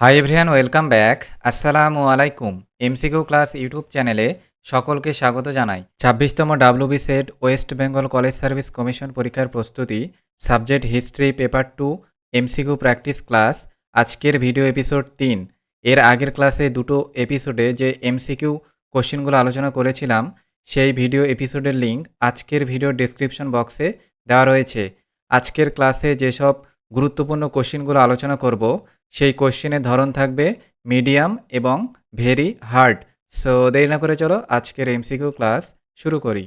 High everyone welcome back আসসালামু আলাইকুম MCQ class YouTube চ্যানেলে সকলকে স্বাগত জানাই। ছাব্বিশতম WB SET West Bengal College Service Commission পরীক্ষার প্রস্তুতি subject history paper two MCQ practice class আজকের ভিডিও এপিসোড তিন। এর আগের ক্লাসে দুটো এপিসোডে যে এমসিকিউ কোশ্চেনগুলো আলোচনা করেছিলাম, সেই ভিডিও এপিসোডের লিঙ্ক আজকের ভিডিও ডেসক্রিপশন বক্সে দেওয়া রয়েছে। আজকের ক্লাসে যেসব গুরুত্বপূর্ণ কোশ্চেনগুলো আলোচনা করব। সেই কোশ্চেনের ধরন থাকবে মিডিয়াম এবং ভেরি হার্ড। সো দেরি না করে চলো আজকের এমসিকিউ ক্লাস শুরু করি।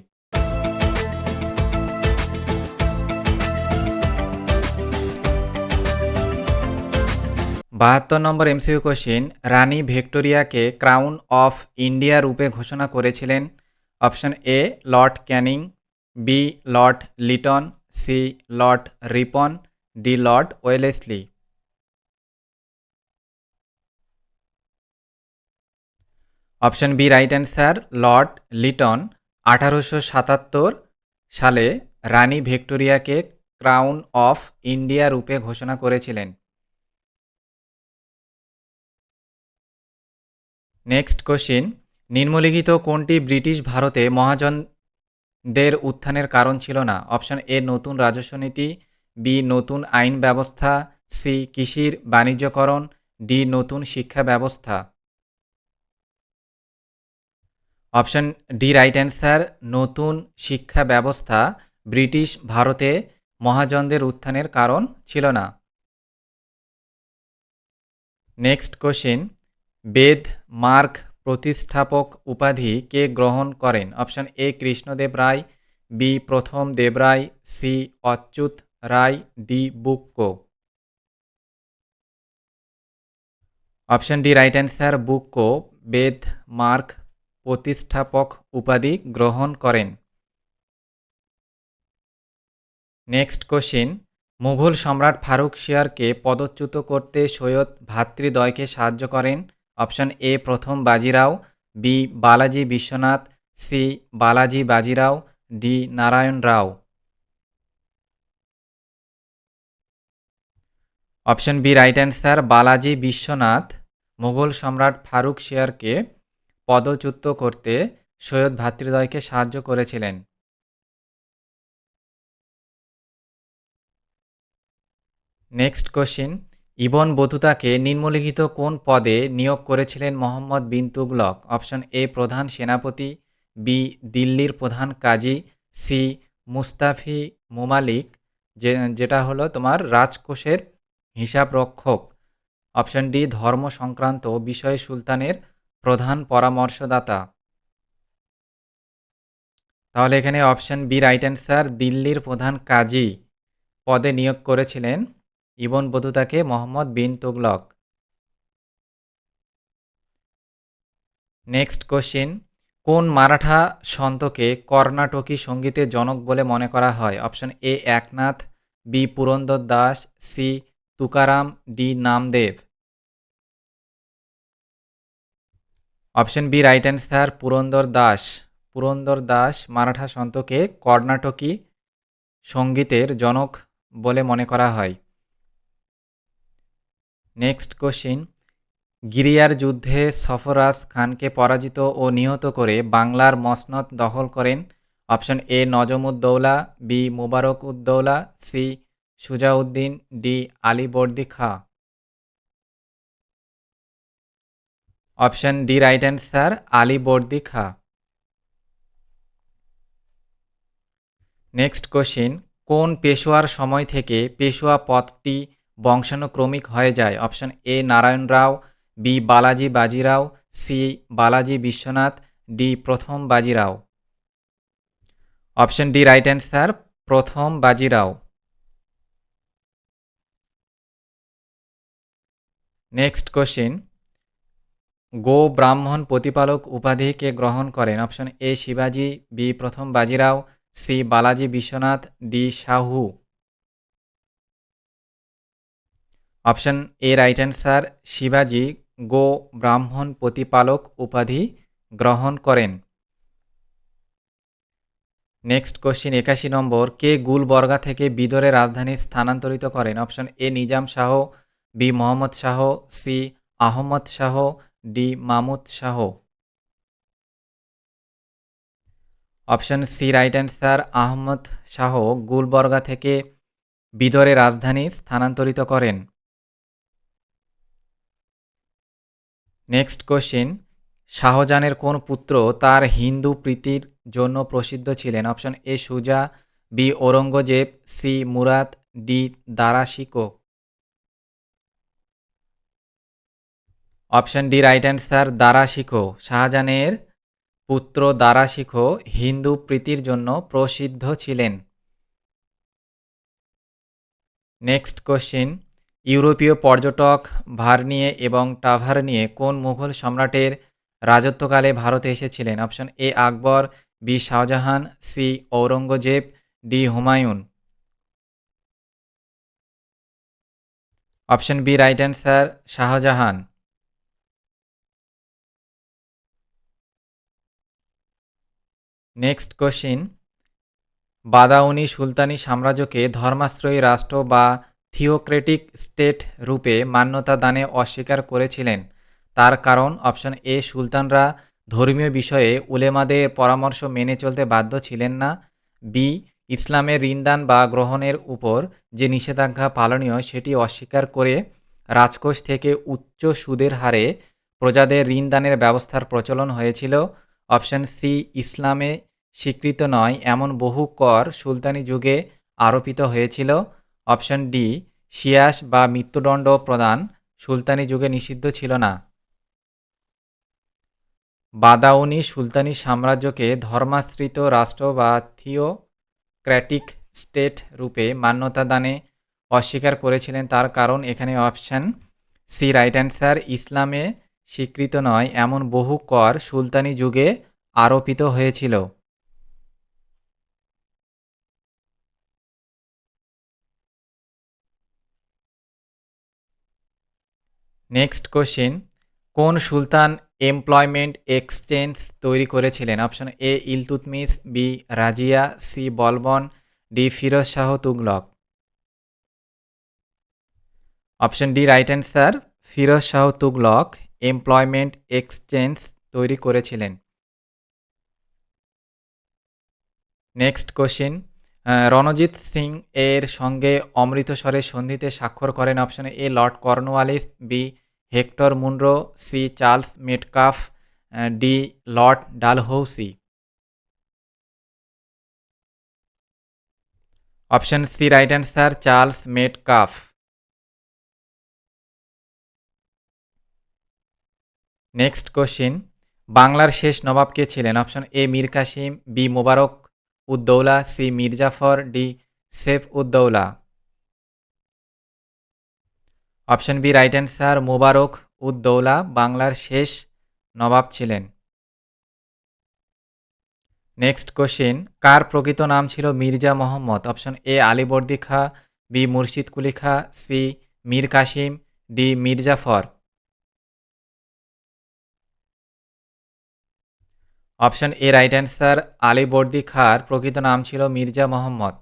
বাহাত্তর নম্বর এমসিকিউ কোশ্চিন, রানী ভিক্টোরিয়াকে ক্রাউন অফ ইন্ডিয়া রূপে ঘোষণা করেছিলেন? Option A, lord Canning, B, lord Lytton, C, lord Ripon D lord Wellesley. Option B, right answer, lord Lytton, আঠারোশো সাতাত্তর সালে রানী ভিক্টোরিয়াকে ক্রাউন অফ ইন্ডিয়া রূপে ঘোষণা করেছিলেন। নেক্সট কোশ্চিন, নিম্নলিখিত কোনটি ব্রিটিশ ভারতে মহাজনদের উত্থানের কারণ ছিল না? অপশন এ, নতুন রাজস্ব নীতি বি, নতুন আইন ব্যবস্থা, সি, কৃষির বাণিজ্যকরণ, ডি, নতুন শিক্ষা ব্যবস্থা। অপশন ডি, রাইট অ্যান্সার, নতুন শিক্ষা ব্যবস্থা, ব্রিটিশ ভারতে মহাজনদের উত্থানের কারণ ছিল না। নেক্সট কোশ্চিন, বেদ মার্ক প্রতিষ্ঠাপক উপাধি কে গ্রহণ করেন? Option A, Krishnadeva Raya, B, প্রথম Devaraya C, Achyuta Raya D Bukka. Option D, right answer, Bukka, বেদ, মার্ক, প্রতিষ্ঠাপক, উপাধি গ্রহণ করেন। নেক্সট কোশ্চিন, মুঘল সম্রাট ফারুক শিয়ারকে পদচ্যুত করতে সৈয়দ ভাতৃদ্বয়কে সাহায্য করেন। অপশন এ, প্রথম Bajirao, B, Balaji Vishwanath, C, Balaji Bajirao, D, Narayan Rao. Option B right answer Balaji Vishwanath, Mughal সম্রাট ফারুক শেয়ারকে পদচ্যুত করতে সৈয়দ ভ্রাতৃদ্বয়কে সাহায্য করেছিলেন। নেক্সট কোশ্চিন ইবন বতুতাকে নিম্নলিখিত কোন পদে নিয়োগ করেছিলেন মোহাম্মদ বিন তুগলক? অপশন এ, প্রধান সেনাপতি, বি, দিল্লির প্রধান কাজী, সি, মুস্তাফি মুমালিক, যে, যেটা হলো তোমার রাজকোষের হিসাব রক্ষক অপশন ডি, ধর্ম সংক্রান্ত বিষয়ে সুলতানের প্রধান পরামর্শদাতা। তাহলে এখানে অপশন বি, রাইট অ্যান্সার, দিল্লির প্রধান কাজী পদে নিয়োগ করেছিলেন ইবন বধুতাকে মোহাম্মদ বিন তুগলক। নেক্সট কোশ্চিন, কোন মারাঠা সন্তকে কর্ণাটকী সঙ্গীতের জনক বলে মনে করা হয়? Option A, Eknath, B, Purandara Das, C Tukaram D Namdev. Option B right answer Purandara Das. Purandara Das Maratha সন্তকে কর্ণাটকী সঙ্গীতের জনক বলে মনে করা হয়। নেক্সট কোশ্চিন গিরিয়ার যুদ্ধে সফরাজ খানকে পরাজিত ও নিহত করে বাংলার মসনদ দখল করেন। Option A, Najmuddaula, B Mubarak Uddaula C Sujauddin D Alivardi Khan. Option D right answer, Alivardi Khan. Next question, কোন পেশোয়ার সময় থেকে পেশোয়া পথটি বংশানুক্রমিক হয়ে যায়? Option A Narayan Rao, B Balaji Bajirao, C Balaji Vishwanath, D প্রথম Bajirao. Option D right answer, প্রথম Bajirao. Next question গো ব্রাহ্মণ প্রতিপালক উপাধিকে গ্রহণ করেন। অপশন এ শিবাজি বি প্রথম Bajirao C Balaji Vishwanath D Sahu option A right answer শিবাজি গো ব্রাহ্মণ প্রতিপালক উপাধি গ্রহণ করেন। নেক্সট কোশ্চিন একাশি নম্বর, কে গুলবর্গা থেকে বিদরে রাজধানী স্থানান্তরিত করেন? Option A Nizam Shah B Mohammad Shah, C Ahmad Shah, D Mahmud Shah. Option C right answer, Ahmad Shah Gulbarga থেকে বিদরে রাজধানী স্থানান্তরিত করেন। নেক্সট কোশ্চিন, শাহজাহানের কোন পুত্র তার হিন্দু প্রীতির জন্য প্রসিদ্ধ ছিলেন? Option A Shuja, B Aurangzeb, C Murad, D Darashikoh option D right answer Darashikoh শাহজাহানের পুত্র দারাশিখো হিন্দু প্রীতির জন্য প্রসিদ্ধ ছিলেন নেক্সট কোশ্চিন ইউরোপীয় পর্যটক ভার্নিয়ে এবং টাভার্নিয়ে কোন মুঘল সম্রাটের রাজত্বকালে ভারতে এসেছিলেন option A Akbar B Shahjahan C Aurangzeb D Humayun option B right answer Shahjahan next question Badauni সুলতানি সাম্রাজ্যকে ধর্মাশ্রয়ী রাষ্ট্র বা থিওক্রেটিক স্টেট রূপে মান্যতা দানে অস্বীকার করেছিলেন। তার কারণ অপশন এ, সুলতানরা ধর্মীয় বিষয়ে উলেমাদের পরামর্শ মেনে চলতে বাধ্য ছিলেন না। বি, ইসলামের ঋণদান বা গ্রহণের উপর যে নিষেধাজ্ঞা পালনীয় সেটি অস্বীকার করে রাজকোষ থেকে উচ্চ সুদের হারে প্রজাদের ঋণদানের ব্যবস্থার প্রচলন হয়েছিল। অপশন সি, ইসলামে স্বীকৃত নয়, এমন বহু কর সুলতানি যুগে আরোপিত হয়েছিল। অপশন ডি, শিয়াস বা মৃত্যুদণ্ড প্রদান সুলতানি যুগে নিষিদ্ধ ছিল না। বাদাউনি সুলতানি সাম্রাজ্যকে ধর্মাশ্রিত রাষ্ট্র বা থিওক্র্যাটিক স্টেট রূপে মান্যতা দানে অস্বীকার করেছিলেন। তার কারণ এখানে অপশন সি, রাইট অ্যান্সার, ইসলামে স্বীকৃত নয়, এমন বহু কর সুলতানি যুগে আরোপিত হয়েছিল। নেক্সট কোশ্চিন কোন সুলতান এমপ্লয়মেন্ট এক্সচেঞ্জ তৈরি করেছিলেন? Option A Iltutmish B Razia C Balban D Firoz Shah, Tughlaq. Option D right answer Firoz Shah, Tughlaq employment exchange তৈরি করেছিলেন। নেক্সট কোশ্চিন রণজিৎ সিং এর সঙ্গে অমৃতসরের সন্ধিতে স্বাক্ষর করেন অপশনে A, lord Cornwallis, B, Hector Munro, C, Charles Metcalfe D, lord Dalhousie. Option C, right answer, Charles Metcalfe. Next question, বাংলার শেষ নবাব কে ছিলেন option A, Mir Qasim, B, Mubarak Uddaula C Mirjafar D Saif Uddaula. Option B, right answer, Mubarak Uddaula, বাংলার শেষ নবাব ছিলেন। Next question, কার প্রকৃত নাম ছিল Mirza Mohammad? Option A, Alivardi Khan, B Murshid Quli Khan, C, Mir Qasim, D, Mirjafar. Option A right answer Alivardi খার, প্রকৃত নাম ছিল মির্জা মোহাম্মদ।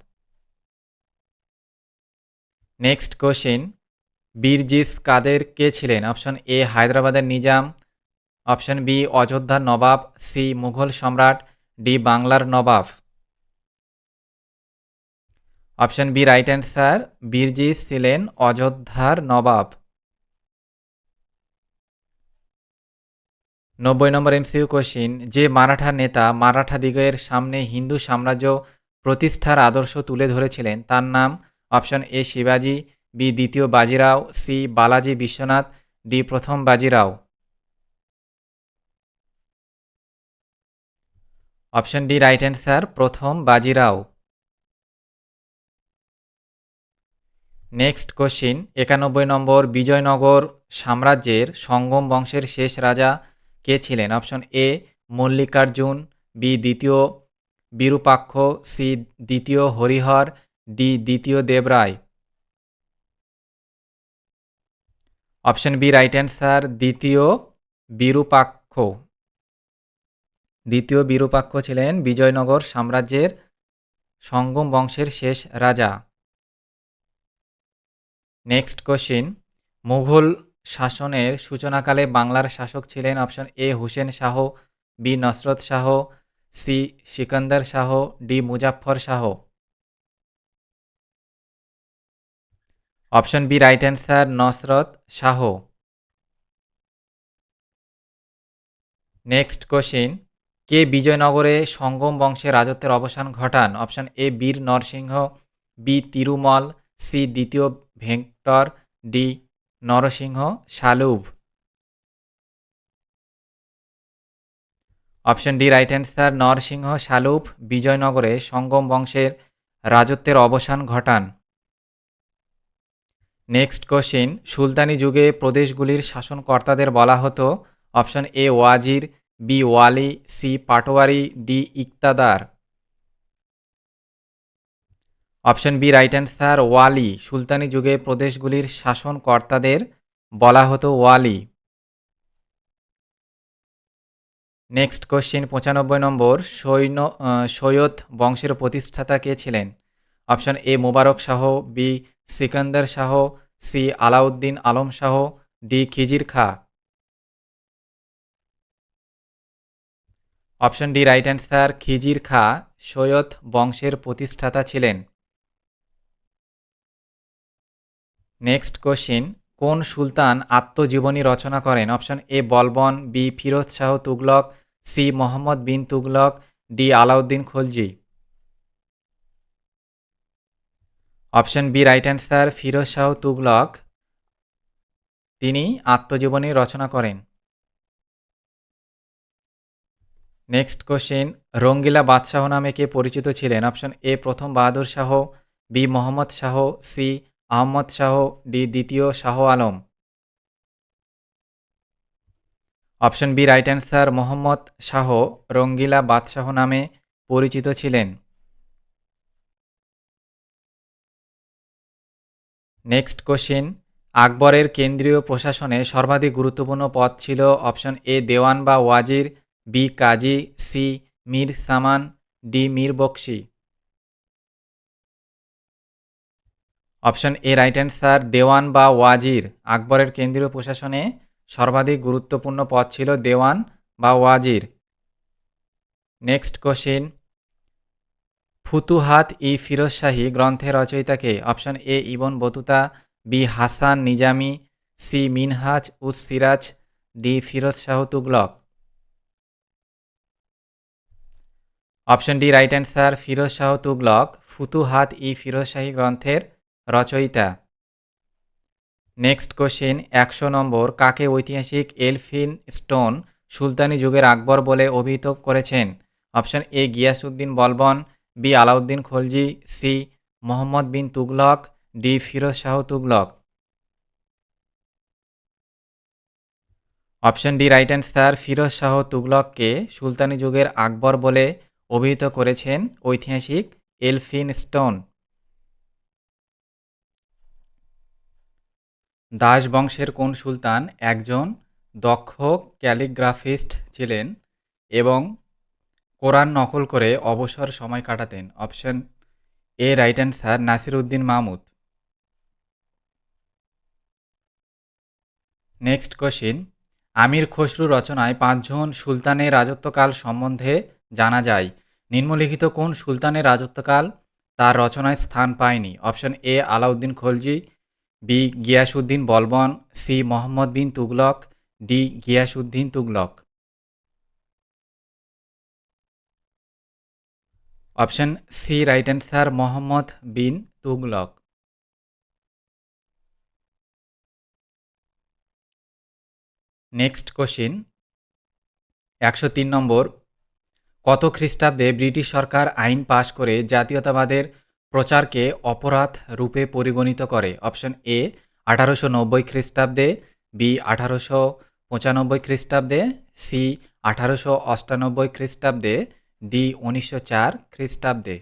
নেক্সট কোশ্চিন বীরজিস কাদের কে ছিলেন? অপশন এ, হায়দ্রাবাদের নিজাম। অপশন বি অযোধ্যার নবাব। সি, মুঘল সম্রাট। ডি, বাংলার নবাব। Option B, right answer Birjis ছিলেন অযোধ্যার নবাব। নব্বই নম্বর এমসিউ কোশ্চিন, যে মারাঠা নেতা মারাঠা দিগের সামনে হিন্দু সাম্রাজ্য প্রতিষ্ঠার আদর্শ তুলে ধরেছিলেন, তার নাম অপশন এ শিবাজি, বি দ্বিতীয় বাজিরাও, সি বালাজি বিশ্বনাথ, ডি প্রথম Bajirao. Option D right answer, প্রথম বাজিরাও। নেক্সট কোশ্চিন, একানব্বই নম্বর বিজয়নগর সাম্রাজ্যের সঙ্গম বংশের শেষ রাজা কে ছিলেন? অপশন এ, মল্লিকার্জুন, বি, দ্বিতীয় বিরূপাক্ষ, সি, দ্বিতীয় হরিহর, ডি, দ্বিতীয় Devaraya. Option B, right answer, দ্বিতীয় বিরূপাক্ষ। দ্বিতীয় বিরূপাক্ষ ছিলেন বিজয়নগর সাম্রাজ্যের সঙ্গম বংশের শেষ রাজা। নেক্সট কোশ্চিন, মুঘল শাসনের সূচনাকালে বাংলার শাসক ছিলেন option A Husain Shah, B Nusrat Shah, C Sikandar Shah, D Muzaffar Shah. Option B right answer Nusrat Shah. Next question, কে বিজয়নগরে সঙ্গম বংশের রাজত্বের অবসান ঘটান? অপশন এ বীর নরসিংহ, বি তিরুমল, সি দ্বিতীয় ভেঙ্কটর, D Narasimha Saluva option D right answer Narasimha Saluva বিজয়নগরে Sangama বংশের রাজত্বের অবসান ঘটান। নেক্সট কোশ্চিন, সুলতানি যুগে প্রদেশগুলির শাসনকর্তাদের বলা হতো, অপশন এ, ওয়াজির, বি, ওয়ালি, সি, পাটোয়ারি, ডি, ইকতাদার। অপশন বি রাইট অ্যান্সার ওয়ালি। সুলতানি যুগে প্রদেশগুলির শাসনকর্তাদের বলা হতো ওয়ালি। নেক্সট কোশ্চিন পঁচানব্বই নম্বর। সৈন্য সৈয়দ বংশের প্রতিষ্ঠাতা কে ছিলেন? Option A, Mubarak Shah, B, Sikandar Shah, C, Alauddin Alam Shah, D, Khizr Khan. Option D right answer Khizr Khan, Sayyid বংশের প্রতিষ্ঠাতা ছিলেন। নেক্সট কোশ্চিন, কোন সুলতান আত্মজীবনী রচনা করেন? Option A, Balban, B, Firoz Shah Tughlaq, C, Muhammad bin Tughlaq, D, Alauddin Khalji. Option B, right answer, Firoz Shah Tughlaq, তিনি আত্মজীবনী রচনা করেন। নেক্সট কোশ্চেন, রঙ্গিলা বাদশাহ নামে কে পরিচিত ছিলেন? অপশন এ, প্রথম Bahadur Shah, B, Muhammad Shah, C Ahmad Shah D দ্বিতীয় Shah Alam. Option B, right answer, Muhammad Shah Rangila বাদশাহ নামে পরিচিত ছিলেন। নেক্সট কোশ্চিন, আকবরের কেন্দ্রীয় প্রশাসনে সর্বাধিক গুরুত্বপূর্ণ পদ ছিল অপশন এ, দেওয়ান বা ওয়াজির, বি, কাজী, সি, মীর সামান, D, Mir Bakshi. Option A right answer দেওয়ান বা ওয়াজির। আকবরের কেন্দ্রীয় প্রশাসনে সর্বাধিক গুরুত্বপূর্ণ পদ ছিল দেওয়ান বা ওয়াজির। নেক্সট কোশ্চিন ফুতুহাত ই ফিরোজ শাহী গ্রন্থের রচয়িতাকে option A Ibn Battuta, B Hasan Nizami, C Minhaj us Siraj, D Firoz Shah Tughlaq. Option D right answer Firoz Shah Tughlaq, Futuhat i Firoz Shahi গ্রন্থের রচয়িতা। নেক্সট কোশ্চিন একশো নম্বর, কাকে ঐতিহাসিক এলফিন স্টোন সুলতানি যুগের আকবর বলে অভিহিত করেছেন? Option A Ghiyasuddin Balban B Alauddin Khalji C Muhammad bin Tughlaq D Firoz Shah Tughlaq. Option D right answer Firoz Shah তুগলককে সুলতানি যুগের আকবর বলে অভিহিত করেছেন ঐতিহাসিক এলফিন স্টোন। দাস বংশের কোন সুলতান একজন দক্ষ ক্যালিগ্রাফিস্ট ছিলেন এবং কোরআন নকল করে অবসর সময় কাটাতেন? Option A, right answer, Nasir uddin Mahmud. Next question, Amir Khusrau রচনায় পাঁচজন সুলতানের রাজত্বকাল সম্বন্ধে জানা যায়। নিম্নলিখিত কোন সুলতানের রাজত্বকাল তার রচনায় স্থান পায়নি? Option A, Alauddin Khalji B Ghiyasuddin Balban, C Muhammad bin Tughlaq, D Ghiyasuddin Tughlaq. Option C right answer Muhammad bin Tughlaq. Next question. একশো তিন নম্বর, কত খ্রিস্টাব্দে ব্রিটিশ সরকার আইন পাশ করে জাতীয়তাবাদের প্রচারকে অপরাধ রূপে পরিগণিত করে। অপশন এ, আঠারোশো নব্বই খ্রিস্টাব্দে, বি, আঠারোশো পঁচানব্বই খ্রিস্টাব্দে, সি, আঠারোশো অষ্টানব্বই খ্রিস্টাব্দে, ডি, উনিশশো চার খ্রিস্টাব্দে।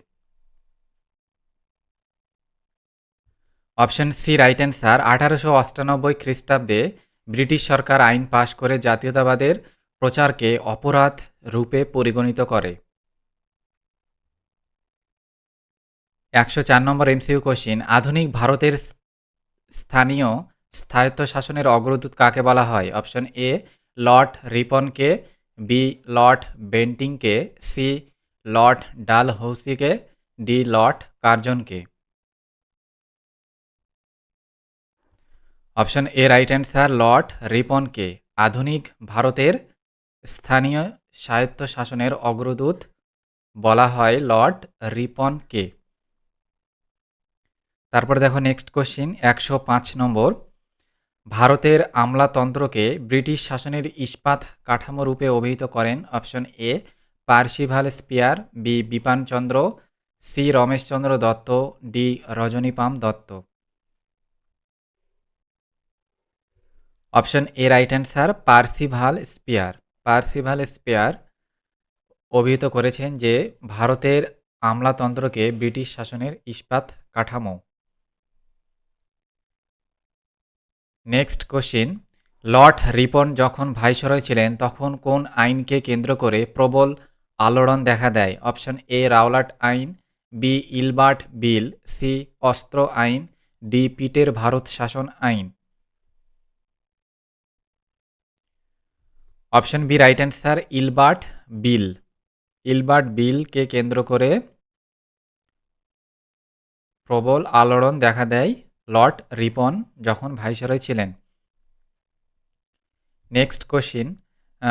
অপশন সি, রাইট অ্যান্সার, আঠারোশো অষ্টানব্বই খ্রিস্টাব্দে, ব্রিটিশ সরকার আইন পাশ করে জাতীয়তাবাদের প্রচারকে অপরাধ রূপে পরিগণিত করে। একশো চার নম্বর এমসিউ কোশ্চিন আধুনিক ভারতের স্থানীয় স্থায়ত্ব শাসনের অগ্রদূত কাকে বলা হয়? অপশন এ লর্ড রিপনকে বি লর্ড বেন্টিংকে সি লর্ড ডাল হৌসিকে D lord কার্জনকে option A right answer lord রিপনকে আধুনিক ভারতের স্থানীয় স্বায়ত্ত শাসনের অগ্রদূত বলা হয় লর্ড রিপনকে তারপর দেখো নেক্সট কোশ্চিন একশো পাঁচ নম্বর। ভারতের আমলাতন্ত্রকে ব্রিটিশ শাসনের ইস্পাত কাঠামো রূপে অভিহিত করেন option A Percival Spear B Bipan Chandra C Romesh Chandra Dutt D Rajani Palme Dutt. Option A right answer Percival Spear. Percival Spear অভিহিত করেছেন যে, ভারতের আমলাতন্ত্রকে ব্রিটিশ শাসনের ইস্পাত কাঠামো। নেক্সট কোশ্চিন লর্ড রিপন যখন ভাইসরয় ছিলেন, তখন কোন আইনকে কেন্দ্র করে প্রবল আলোড়ন দেখা দেয়? অপশন এ রাওলাট আইন বি ইলবার্ট বিল সি অস্ত্র আইন ডি পিটের ভারত শাসন আইন। Option B right answer Ilbert bill Ilbert বিলকে কেন্দ্র করে প্রবল আলোড়ন দেখা দেয়। লর্ড রিপন যখন ভাইসরয় ছিলেন। নেক্সট কোশ্চিন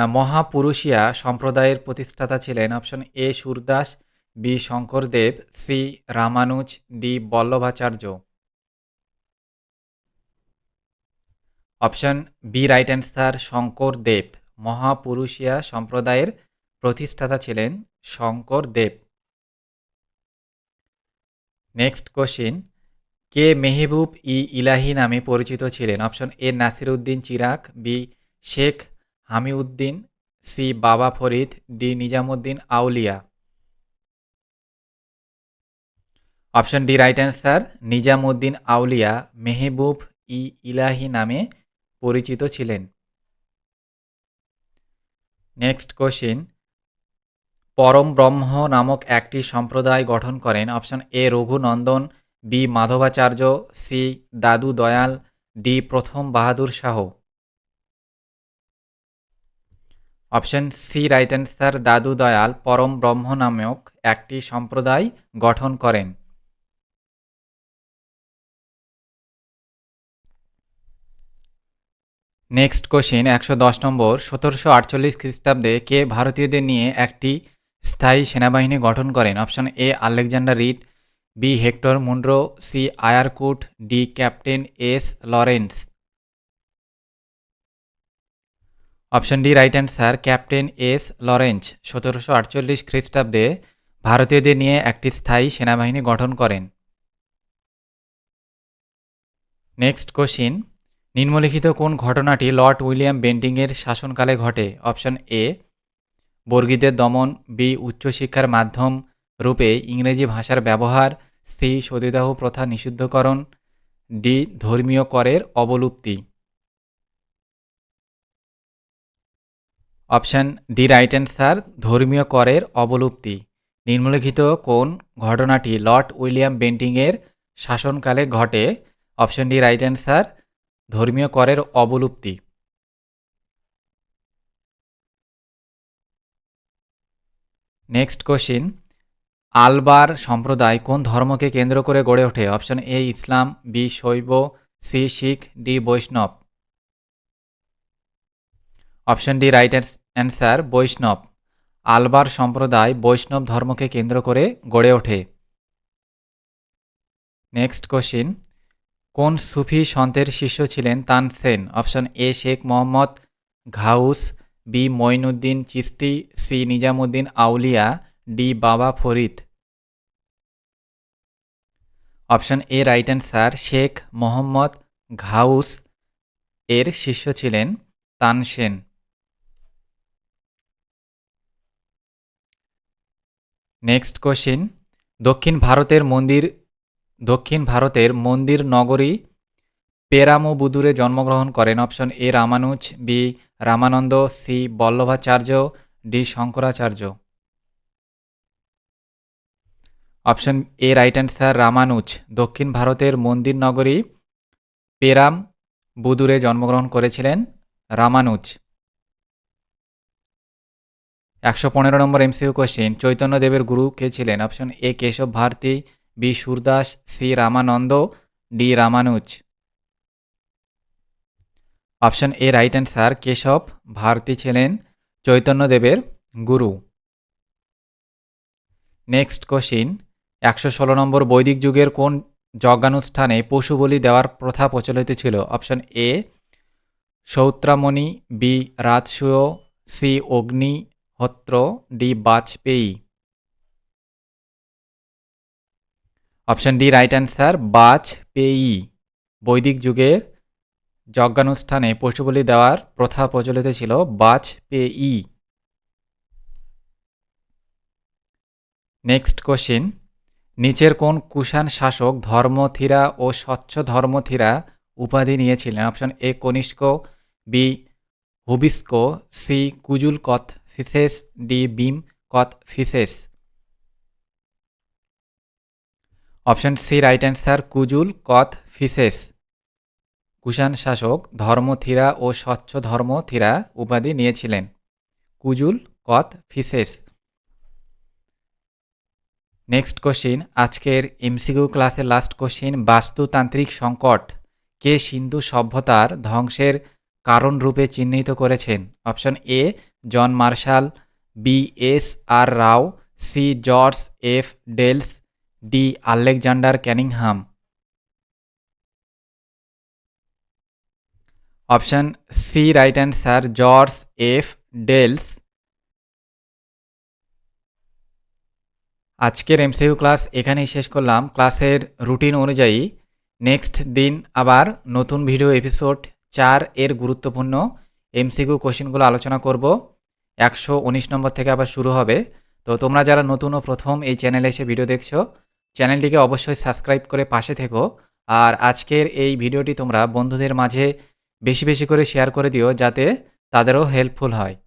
মহাপুরুষিয়া সম্প্রদায়ের প্রতিষ্ঠাতা ছিলেন option A Surdas, B Shankardev, C Ramanuja, D Vallabhacharya. Option B right answer, Shankardev. Mahapurushiya সম্প্রদায়ের প্রতিষ্ঠাতা ছিলেন শঙ্করদেব। নেক্সট কোশ্চিন কে মেহবুব ই ইলাহি নামে পরিচিত ছিলেন? Option A Nasiruddin Chirag B, Sheikh Hamiduddin, C, Baba Farid, D, Nizamuddin Auliya. Option D, right answer, Nizamuddin Auliya Mehboob e Ilahi নামে পরিচিত ছিলেন। নেক্সট কোশ্চিন, পরম ব্রহ্ম নামক একটি সম্প্রদায় গঠন করেন। Option A, Raghunandan B Madhvacharya, C Dadu Dayal, D প্রথম Bahadur Shah. Option C right answer, Dadu Dayal, পরম ব্রহ্ম নামক একটি সম্প্রদায় গঠন করেন। নেক্সট কোশ্চিন, একশো দশ নম্বর, সতেরোশো আটচল্লিশ খ্রিস্টাব্দে কে ভারতীয়দের নিয়ে একটি স্থায়ী সেনাবাহিনী গঠন করেন? Option A, Alexander Reid B Hector Munro C Eyre Coote, D captain S Lawrence. Option D right answer, captain S Lawrence, সতেরোশো আটচল্লিশ খ্রিস্টাব্দে ভারতীয়দের নিয়ে একটি স্থায়ী সেনাবাহিনী গঠন করেন। নেক্সট কোশ্চিন, নিম্নলিখিত কোন ঘটনাটি লর্ড উইলিয়াম বেন্টিংয়ের শাসনকালে ঘটে? অপশন এ, বর্গীদের দমন, বি উচ্চশিক্ষার মাধ্যম রূপে ইংরেজি ভাষার ব্যবহার সি সতীদাহ প্রথা নিষিদ্ধকরণ, ডি ধর্মীয় করের অবলুপ্তি। অপশান ডি রাইট অ্যান্সার, ধর্মীয় করের অবলুপ্তি। নিম্নলিখিত কোন ঘটনাটি লর্ড উইলিয়াম বেন্টিংয়ের শাসনকালে ঘটে? অপশন ডি রাইট অ্যান্সার, ধর্মীয় করের অবলুপ্তি। নেক্সট কোশ্চিন আলবার সম্প্রদায় কোন ধর্মকে কেন্দ্র করে গড়ে ওঠে? Option A, Islam, B, Shaiva, C, Sikh, D, Vaishnava. Option D, right answer, Vaishnava. আলবার সম্প্রদায় বৈষ্ণব ধর্মকে কেন্দ্র করে গড়ে ওঠে। নেক্সট কোশ্চিন, কোন সুফি সন্তের শিষ্য ছিলেন Tansen option A, Sheikh Muhammad Ghaus, B, Moinuddin Chishti, C, Nizamuddin Auliya D Baba Farid. Option A right answer Sheikh Muhammad Ghaus এর শিষ্য ছিলেন তানসেন নেক্সট কোশ্চিন, দক্ষিণ ভারতের মন্দির, দক্ষিণ ভারতের মন্দির নগরী পেরামবুদুরে জন্মগ্রহণ করেন। Option A Ramanuja, B Ramananda, C Vallabhacharya, D Shankaracharya. Option A right answer Ramanuja. দক্ষিণ ভারতের মন্দির নগরী পেরাম, বুদুরে জন্মগ্রহণ করেছিলেন রামানুজ। একশো পনেরো নম্বর এমসিউ কোশ্চেন চৈতন্যদেবের গুরু কে ছিলেন? Option A Keshav Bharati, B Surdas, C Ramananda, D Ramanuja. Option A right answer Keshav Bharati ছিলেন চৈতন্যদেবের গুরু। নেক্সট কোশ্চিন একশো ষোলো নম্বর বৈদিক যুগের কোন যজ্ঞানুষ্ঠানে পশু বলি দেওয়ার প্রথা প্রচলিত ছিল? Option A, Sautramani, B, Rajasuya, C Agnihotra D, Vajapeya. Option D, right answer, Vajapeya. বৈদিক যুগের যজ্ঞানুষ্ঠানে পশু বলি দেওয়ার প্রথা প্রচলিত ছিল বাজপেয়ী। Next question. নিচের কোন কুষাণ শাসক ধর্মথিরা ও স্বচ্ছ ধর্মথিরা উপাধি নিয়েছিলেন। Option A, Kanishka, B, Huvishka, C, Kujula Kadphises, D, Vima Kadphises. Option C, right answer, Kujula Kadphises. Kushan শাসক ধর্মথিরা ও স্বচ্ছ ধর্মথিরা উপাধি নিয়েছিলেন। Kujula Kadphises. Next question আজকের এমসিকিউ ক্লাসের লাস্ট কোশ্চিন বাস্তুতান্ত্রিক সংকট। কে সিন্ধু সভ্যতার ধ্বংসের কারণ রূপে চিহ্নিত করেছেন? Option A John Marshall B S R Rao C George F Dales D Alexander Cunningham option C right answer George F Dales আজকের এমসিইউ ক্লাস এখানেই শেষ করলাম। ক্লাসের রুটিন অনুযায়ী নেক্সট দিন আবার নতুন ভিডিও এপিসোড চার এর গুরুত্বপূর্ণ এমসিকিউ কোশ্চেনগুলো আলোচনা করব। একশো উনিশ নম্বর থেকে আবার শুরু হবে। তো তোমরা যারা নতুন ও প্রথম এই চ্যানেলে এসে ভিডিও দেখছ চ্যানেলটিকে অবশ্যই সাবস্ক্রাইব করে পাশে থেকো। আর আজকের এই ভিডিওটি তোমরা বন্ধুদের মাঝে বেশি বেশি করে শেয়ার করে দিও, যাতে তাদেরও হেল্পফুল হয়।